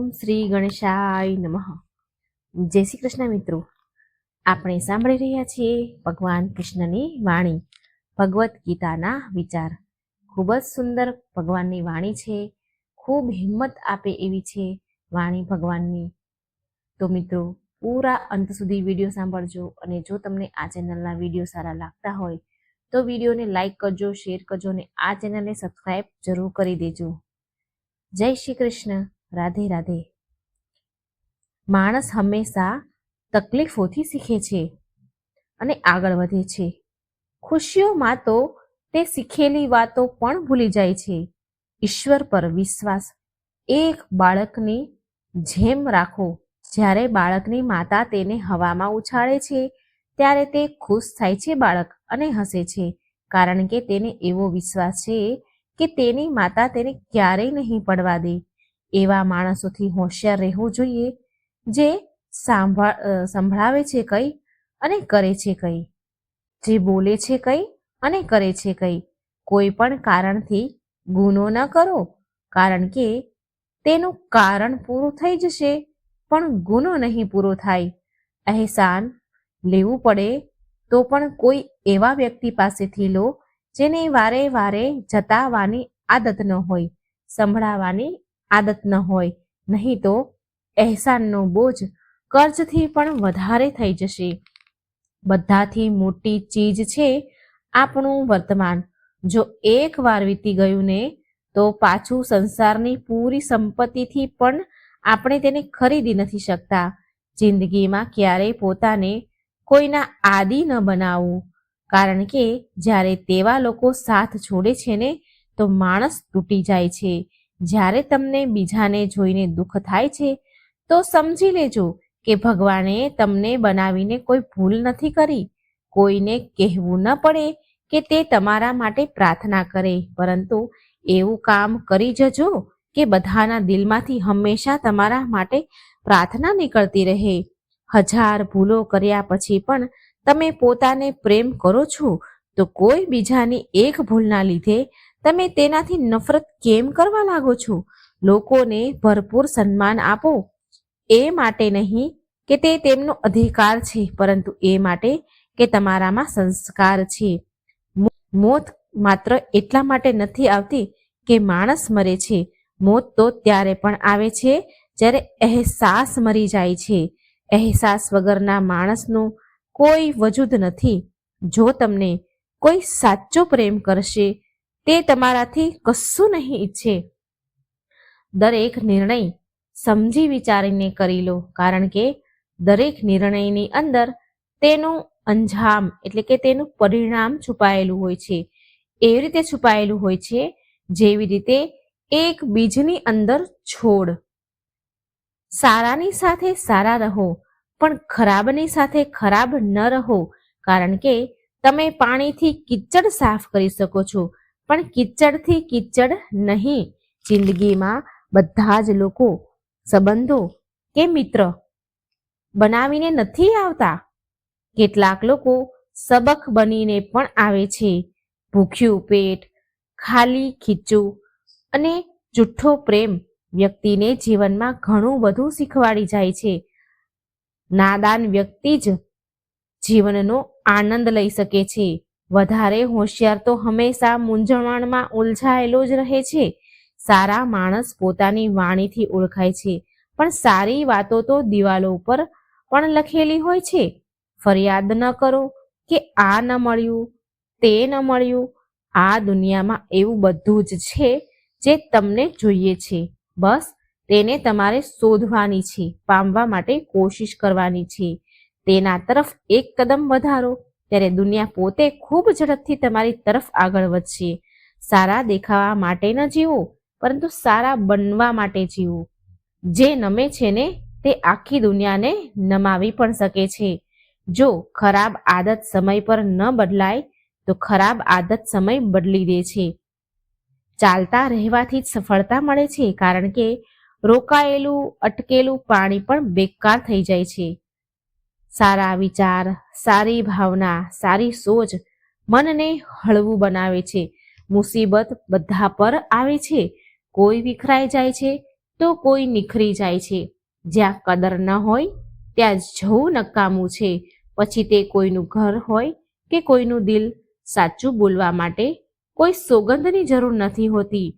ઓમ શ્રી ગણેશાય નમઃ. જય શ્રી કૃષ્ણ મિત્રો. આપણે સાંભળી રહ્યા છીએ ભગવાન કૃષ્ણની વાણી, ભગવદ્ ગીતાના વિચાર. ખૂબ જ સુંદર ભગવાનની વાણી છે. ખૂબ હિંમત આપે એવી છે વાણી ભગવાનની. તો મિત્રો, પૂરા અંત સુધી વીડિયો સાંભળજો અને જો તમને આ ચેનલના વીડિયો સારા લાગતા હોય, તો વિડીયોને લાઈક કરજો, શેર કરજો અને આ ચેનલને સબસ્ક્રાઈબ જરૂર કરી દેજો. જય શ્રી કૃષ્ણ. રાધે રાધે. માણસ હંમેશા તકલીફોથી શીખે છે અને આગળ વધે છે. ખુશીઓમાં તો તે શીખેલી વાતો પણ ભૂલી જાય છે. ઈશ્વર પર વિશ્વાસ. એક બાળકની જેમ રાખો, જ્યારે બાળકની માતા તેને હવામાં ઉછાળે છે, ત્યારે તે ખુશ થાય છે બાળક અને હસે છે. કારણ કે તેને એવો વિશ્વાસ છે કે તેની માતા તેને ક્યારેય નહીં પડવા દે. એવા માણસોથી હોશિયાર રહેવું જોઈએ, જે સાંભળ સંભળાવે છે કંઈ અને કરે છે કંઈ. જે બોલે છે કંઈ અને કરે છે કંઈ. કોઈ પણ કારણથી ગુનો ન કરો, કારણ કે તેનું કારણ પૂરું થઈ જશે, પણ ગુનો નહીં પૂરો થાય. અહેસાન લેવું પડે તો પણ કોઈ એવા વ્યક્તિ પાસેથી લો, જેને વારે વારે જતાવાની આદત ન હોય, સંભળાવાની આદત ન હોય. નહીં તો અહેસાનનો બોજ કર્જથી પણ વધારે થઈ જશે. બધાથી મોટી ચીજ છે આપણું વર્તમાન. જો એક વાર વીતી ગયું ને, તો પાછું સંસારની પૂરી સંપત્તિથી પણ આપણે તેને ખરીદી નથી શકતા. જિંદગીમાં ક્યારેય પોતાને કોઈના આદિ ન બનાવવું કારણ કે જ્યારે તેવા લોકો સાથ છોડે છે ને, તો માણસ તૂટી જાય છે. જ્યારે તમને બીજાને જોઈને દુઃખ થાય છે, તો સમજી લેજો કે ભગવાને તમને બનાવીને કોઈ ભૂલ નથી કરી. કોઈને કહેવું ન પડે કે તે તમારા માટે પ્રાર્થના કરે, પરંતુ એવું કામ કરી જજો કે બધાના દિલમાંથી હંમેશા તમારા માટે પ્રાર્થના નીકળતી રહે. હજાર ભૂલો કર્યા પછી પણ તમે પોતાને પ્રેમ કરો છો, તો કોઈ બીજાની એક ભૂલના લીધે તમે તેનાથી નફરત કેમ કરવા લાગો છો? લોકોને ભરપૂર સન્માન આપો. એ માટે નહીં કે તે તેમનો અધિકાર છે, પરંતુ એ માટે કે તમારામાં સંસ્કાર છે. મોત માત્ર એટલા માટે નથી આવતી કે માણસ મરે છે. મોત તો ત્યારે પણ આવે છે જ્યારે અહેસાસ મરી જાય છે. અહેસાસ વગરના માણસનું કોઈ વજૂદ નથી. જો તમને કોઈ સાચો પ્રેમ કરશે તે તમારાથી કશું નહીં ઈચ્છે. દરેક નિર્ણય સમજી વિચારીને કરી લો, કારણ કે દરેક નિર્ણયની અંદર તેનું અંજામ એટલે કે તેનું પરિણામ છુપાયેલું હોય છે. એવી રીતે છુપાયેલું હોય છે, જેવી રીતે એક બીજની અંદર છોડ. સારાની સાથે સારા રહો, પણ ખરાબની સાથે ખરાબ ન રહો, કારણ કે તમે પાણીથી કિચડ સાફ કરી શકો છો. પણ કિચડથી કિચડ નહીં. જિંદગીમાં બધા જ લોકો સંબંધો કે મિત્ર બનાવીને નથી આવતા. કેટલાક લોકો સબક બનીને પણ આવે છે. ભૂખ્યું પેટ, ખાલી ખીચું અને જુઠ્ઠો પ્રેમ વ્યક્તિને જીવનમાં ઘણું બધું શીખવાડી જાય છે. નાદાન વ્યક્તિ જ જીવનનો આનંદ લઈ શકે છે. વધારે હોશિયાર તો હંમેશા મૂંઝવણમાં ઉલઝાયેલો જ રહે છે. સારા માણસ પોતાની વાણીથી ઓળખાય છે, પણ સારી વાતો તો દિવાલો ઉપર પણ લખેલી હોય છે. ફરિયાદ ન કરો કે આ ન મળ્યું, તે ન મળ્યું. આ દુનિયામાં એવું બધું જ છે જે તમને જોઈએ છે. બસ, તેને તમારે શોધવાની છે, પામવા માટે કોશિશ કરવાની છે. તેના તરફ એક કદમ વધારો. ત્યારે દુનિયા પોતે ખૂબ ઝડપથી તમારી તરફ આગળ વધશે. સારા દેખાવા માટે ન જીવો, પરંતુ સારા બનવા માટે જીવો. જે નમે છે ને, તે આખી દુનિયાને નમાવી પણ શકે છે. જો ખરાબ આદત સમય પર ન બદલાય, તો ખરાબ આદત સમય બદલી દે છે. ચાલતા રહેવાથી જ સફળતા મળે છે, કારણ કે રોકાયેલું, અટકેલું પાણી પણ બેકાર થઈ જાય છે. સારા વિચાર, સારી ભાવના, સારી સોચ મનને હળવું બનાવે છે. મુસીબત બધા પર આવે છે. કોઈ વિખરાઈ જાય છે તો કોઈ નિખરી જાય છે. જ્યાં કદર ન હોય ત્યાં જવું નકામું છે. પછી તે કોઈનું ઘર હોય કે કોઈનું દિલ સાચું બોલવા માટે કોઈ સોગંદની જરૂર નથી હોતી.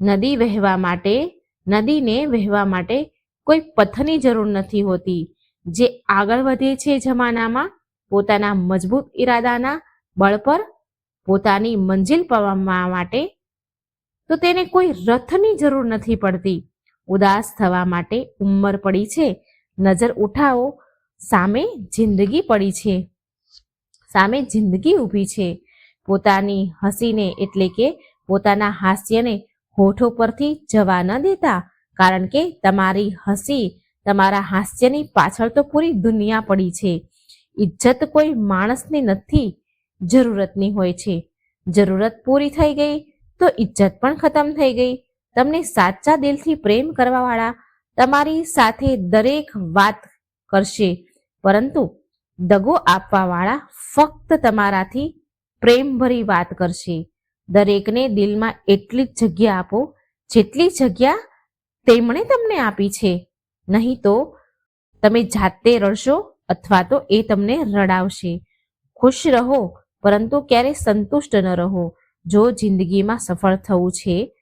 નદી વહેવા માટે, નદીને વહેવા માટે કોઈ પથની જરૂર નથી હોતી. જે આગળ વધે છે જમાનામાં, પોતાના મજબૂત ઈરાદાના બળ પર પોતાની મંજિલ પામવા માટે, તો તેને કોઈ રથની જરૂર નથી પડતી. ઉદાસ થવા માટે ઉંમર પડી છે. નજર ઉઠાવો. સામે જિંદગી પડી છે. સામે જિંદગી ઊભી છે. પોતાની હસીને એટલે કે પોતાના હાસ્યને હોઠો પરથી જવા ન દેતા, કારણ કે તમારી હસી તમારા હાસ્યની પાછળ તો પૂરી દુનિયા પડી છે. ઇજ્જત કોઈ માણસની નથી, જરૂરતની હોય છે. જરૂરત પૂરી થઈ ગઈ તો ઇજ્જત પણ ખતમ થઈ ગઈ. તમને સાચા દિલથી પ્રેમ કરવાવાળા તમારી સાથે દરેક વાત કરશે. પરંતુ દગો આપવાવાળા ફક્ત તમારાથી પ્રેમભરી વાત કરશે. દરેકને દિલમાં એટલી જ જગ્યા આપો, જેટલી જગ્યા તેમણે તમને આપી છે. નહીં તો તમે જાતે રડશો અથવા તો એ તમને રડાવશે. ખુશ રહો, પરંતુ ક્યારે સંતુષ્ટ ન રહો. જો જિંદગીમાં સફળ થવું છે,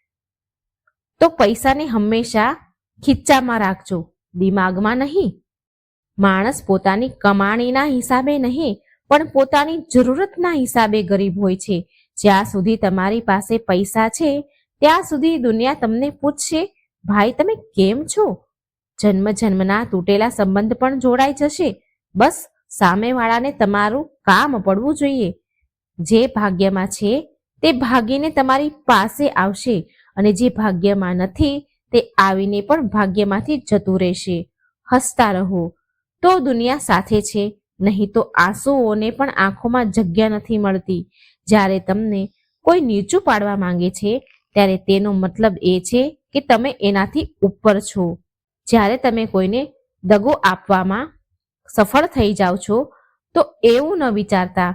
તો પૈસાને હંમેશા ખીચ્ચામાં રાખજો. દિમાગમાં નહીં. માણસ પોતાની કમાણીના હિસાબે નહીં, પણ પોતાની જરૂરતના હિસાબે ગરીબ હોય છે. જ્યાં સુધી તમારી પાસે પૈસા છે, ત્યાં સુધી દુનિયા તમને પૂછશે, ભાઈ, તમે કેમ છો? જન્મ જન્મના તૂટેલા સંબંધ પણ જોડાઈ જશે. બસ, સામેવાળાને તમારું કામ પડવું જોઈએ. જે ભાગ્યમાં છે, તે ભાગીને તમારી પાસે આવશે અને જે ભાગ્યમાં નથી, તે આવીને પણ ભાગ્યમાંથી જતું રહેશે. હસતા રહો. તો દુનિયા સાથે છે, નહીં તો આંસુઓને પણ આંખોમાં જગ્યા નથી મળતી. જ્યારે તમને કોઈ નીચું પાડવા માંગે છે, ત્યારે તેનો મતલબ એ છે કે તમે એનાથી ઉપર છો. જ્યારે તમે કોઈને દગો આપવામાં સફળ થઈ જાઓ છો, તો એવું ન વિચારતા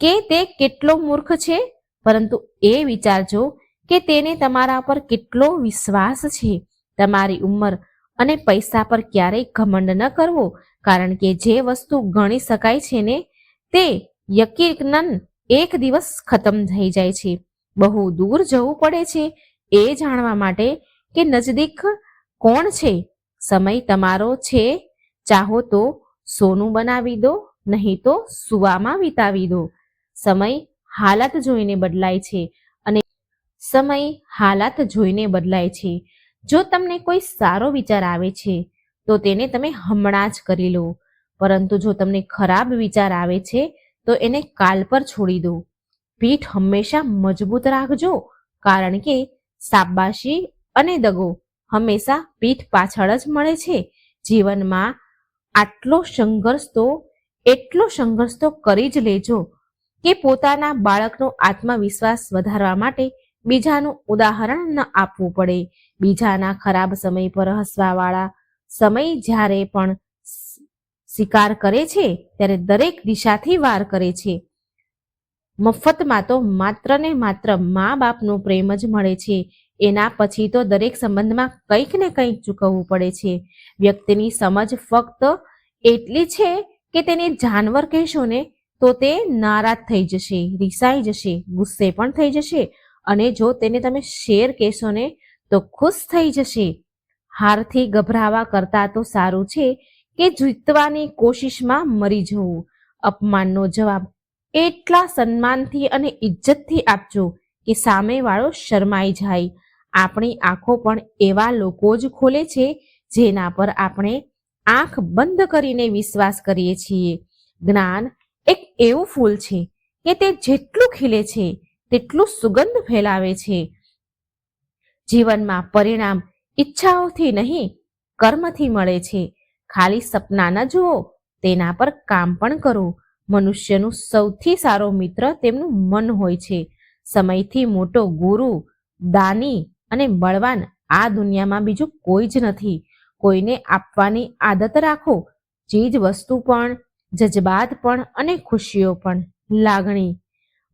કે તે કેટલો મૂર્ખ છે, પરંતુ એ વિચારજો કે તેને તમારા પર કેટલો વિશ્વાસ છે. તમારી ઉંમર અને પૈસા પર ક્યારેય ઘમંડ ન કરવો, કારણ કે જે વસ્તુ ગણી શકાય છે ને, તે યકીનન એક દિવસ ખતમ થઈ જાય છે. બહુ દૂર જવું પડે છે એ જાણવા માટે કે નજદીક કોણ છે સમય તમારો છે. ચાહો તો સોનું બનાવી દો, નહીં તો સુવામાં વિતાવી દો. સમય હાલત જોઈને બદલાય છે અને સમય હાલત જોઈને બદલાય છે. જો તમને કોઈ સારો વિચાર આવે છે, તો તેને તમે હમણાં જ કરી લો. પરંતુ જો તમને ખરાબ વિચાર આવે છે, તો એને કાલ પર છોડી દો. પીઠ હંમેશા મજબૂત રાખજો, કારણ કે સાબાશી અને દગો. હંમેશા પીઠ પાછળ જ મળે છે. જીવનમાં આટલો સંઘર્ષ તો, એટલો સંઘર્ષ તો કરી જ લેજો કે પોતાના બાળકનો આત્મવિશ્વાસ વધારવા માટે બીજાનું ઉદાહરણ ન આપવું પડે. બીજાના ખરાબ સમય પર હસવાવાળા સમય જ્યારે પણ શિકાર કરે છે, ત્યારે દરેક દિશાથી વાર કરે છે. મફતમાં તો માત્ર ને માત્ર મા બાપનો પ્રેમ જ મળે છે. એના પછી તો દરેક સંબંધમાં કંઈક ને કંઈક ચૂકવવું પડે છે. વ્યક્તિની સમજ ફક્ત એટલી છે કે તેને જાનવર કહેશો ને, તો તે નારાજ થઈ જશે, રિસાઈ જશે, ગુસ્સે પણ થઈ જશે અને જો તેને તમે શેર કહેશો ને, તો ખુશ થઈ જશે. હારથી ગભરાવા કરતા તો સારું છે કે જીતવાની કોશિશમાં મરી જવું. અપમાનનો જવાબ એટલા સન્માનથી અને ઇજ્જતથી આપજો કે સામેવાળો શરમાઈ જાય. આપણી આંખો પણ એવા લોકો જ ખોલે છે, જેના પર આપણે આંખ બંધ કરીને વિશ્વાસ કરીએ છીએ. જ્ઞાન એક એવું ફૂલ છે કે તે જેટલું ખીલે છે, તેટલું સુગંધ ફેલાવે છે. જીવનમાં પરિણામ ઈચ્છાઓથી નહીં, કર્મથી મળે છે. ખાલી સપના ન જુઓ, તેના પર કામ પણ કરો. મનુષ્યનું સૌથી સારો મિત્ર તેમનું મન હોય છે. સમયથી મોટો ગુરુ, દાની અને બળવાન. આ દુનિયામાં બીજું કોઈ જ નથી. કોઈને આપવાની આદત રાખો. ચીજ વસ્તુ પણ, જજબાત પણ અને ખુશીઓ પણ. લાગણી.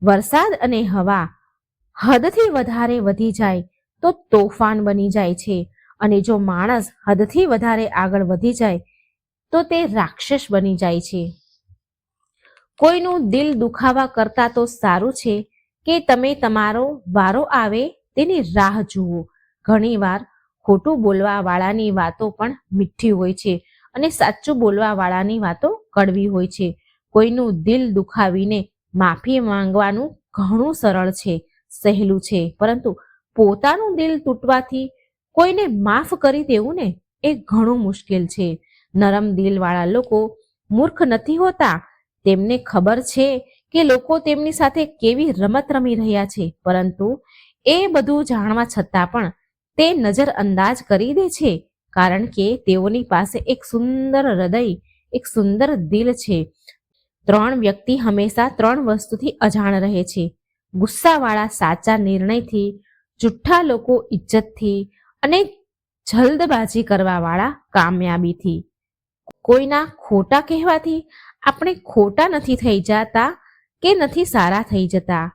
વરસાદ અને હવા. હદથી વધારે વધી જાય તો તોફાન બની જાય છે. અને જો માણસ હદથી વધારે આગળ વધી જાય તો તે રાક્ષસ બની જાય છે. કોઈનું દિલ દુખાવા કરતા તો સારું છે કે તમે તમારો વારો આવે તેની રાહ જુઓ. ઘણીવાર ખોટું બોલવા વાળાની વાતો પણ મીઠી હોય છે અને સાચું બોલવા વાળાની વાતો કડવી હોય છે. કોઈનું દિલ દુખાવીને માફી માંગવાનું ઘણું સરળ છે, સહેલું છે, પરંતુ પોતાનું દિલ તૂટવાથી કોઈને માફ કરી દેવું ને એ ઘણું મુશ્કેલ છે. નરમ દિલવાળા લોકો મૂર્ખ નથી હોતા. તેમને ખબર છે કે લોકો તેમની સાથે કેવી રમત રમી રહ્યા છે, પરંતુ એ બધું જાણવા છતાં પણ તે નજરઅંદાજ કરી દે છે, કારણ કે તેઓની પાસે એક સુંદર હૃદય, એક સુંદર દિલ છે. ત્રણ વ્યક્તિ હંમેશા ત્રણ વસ્તુથી અજાણ રહે છે. ગુસ્સાવાળા સાચા નિર્ણયથી, જુઠ્ઠા લોકો ઇજ્જતથી અને જલ્દબાજી કરવાવાળા કામયાબીથી. કોઈના ખોટા કહેવાથી આપણે ખોટા નથી થઈ જતા કે નથી સારા થઈ જતા.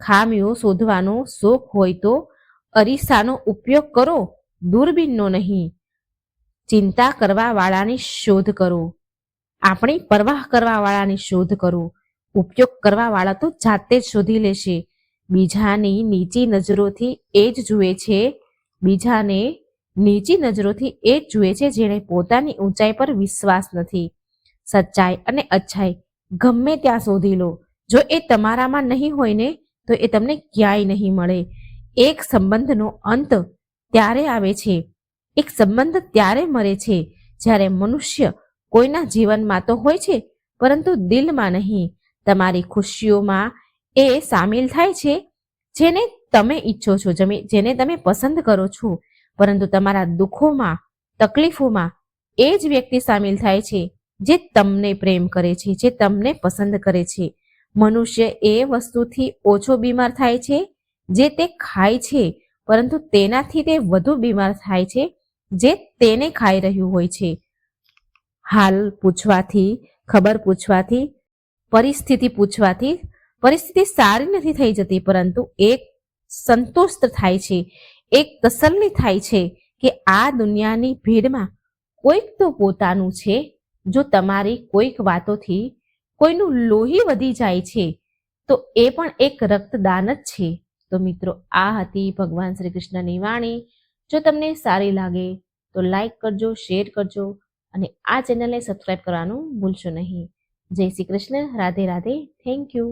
ખામીઓ શોધવાનો શોખ હોય તો અરીસાનો ઉપયોગ કરો, દૂરબીનનો નહીં. ચિંતા કરવાવાળાની શોધ કરો. આપણી પરવાહ કરવાવાળાની શોધ કરો. ઉપયોગ કરવાવાળા તો જાતે જ શોધી લેશે. બીજાની નીચી નજરોથી એ જ જુએ છે, બીજાને નીચી નજરોથી એ જ જુએ છે જેણે પોતાની ઊંચાઈ પર વિશ્વાસ નથી. સચ્ચાઈ અને અચ્છાઈ ગમે ત્યાં શોધી લો. જો એ તમારામાં નહીં હોય ને તો એ તમને ક્યાંય નહીં મળે. એક સંબંધનો અંત ત્યારે આવે છે. એક સંબંધ ત્યારે મરે છે જ્યારે મનુષ્ય કોઈના જીવનમાં તો હોય છે, પરંતુ દિલમાં નહીં. તમારી ખુશીઓમાં એ સામેલ થાય છે, જેને તમે ઈચ્છો છો જેને તમે પસંદ કરો છો. પરંતુ તમારા દુઃખોમાં, તકલીફોમાં એ જ વ્યક્તિ સામેલ થાય છે, જે તમને પ્રેમ કરે છે, જે તમને પસંદ કરે છે. મનુષ્ય એ વસ્તુથી ઓછો બીમાર થાય છે, જે તે ખાય છે, પરંતુ તેનાથી તે વધુ બીમાર થાય છે, જે તેને ખાઈ રહ્યું હોય છે. હાલ પૂછવાથી, ખબર પૂછવાથી, પરિસ્થિતિ પૂછવાથી, પરિસ્થિતિ સારી નથી થઈ જતી, પરંતુ એક સંતુષ્ટ થાય છે, એક તસલ્લી થાય છે કે આ દુનિયાની ભીડમાં કોઈક તો પોતાનું છે, જો તમારી કોઈક વાતોથી કોઈનું લોહી વધી જાય છે, તો એ પણ એક રક્તદાન જ છે. તો મિત્રો, આ હતી ભગવાન શ્રી કૃષ્ણની વાણી. જો તમને સારી લાગે, તો લાઈક કરજો, શેર કરજો અને આ ચેનલને સબસ્ક્રાઈબ કરવાનું ભૂલશો નહીં. જય શ્રી કૃષ્ણ, રાધે રાધે, થેન્ક યુ.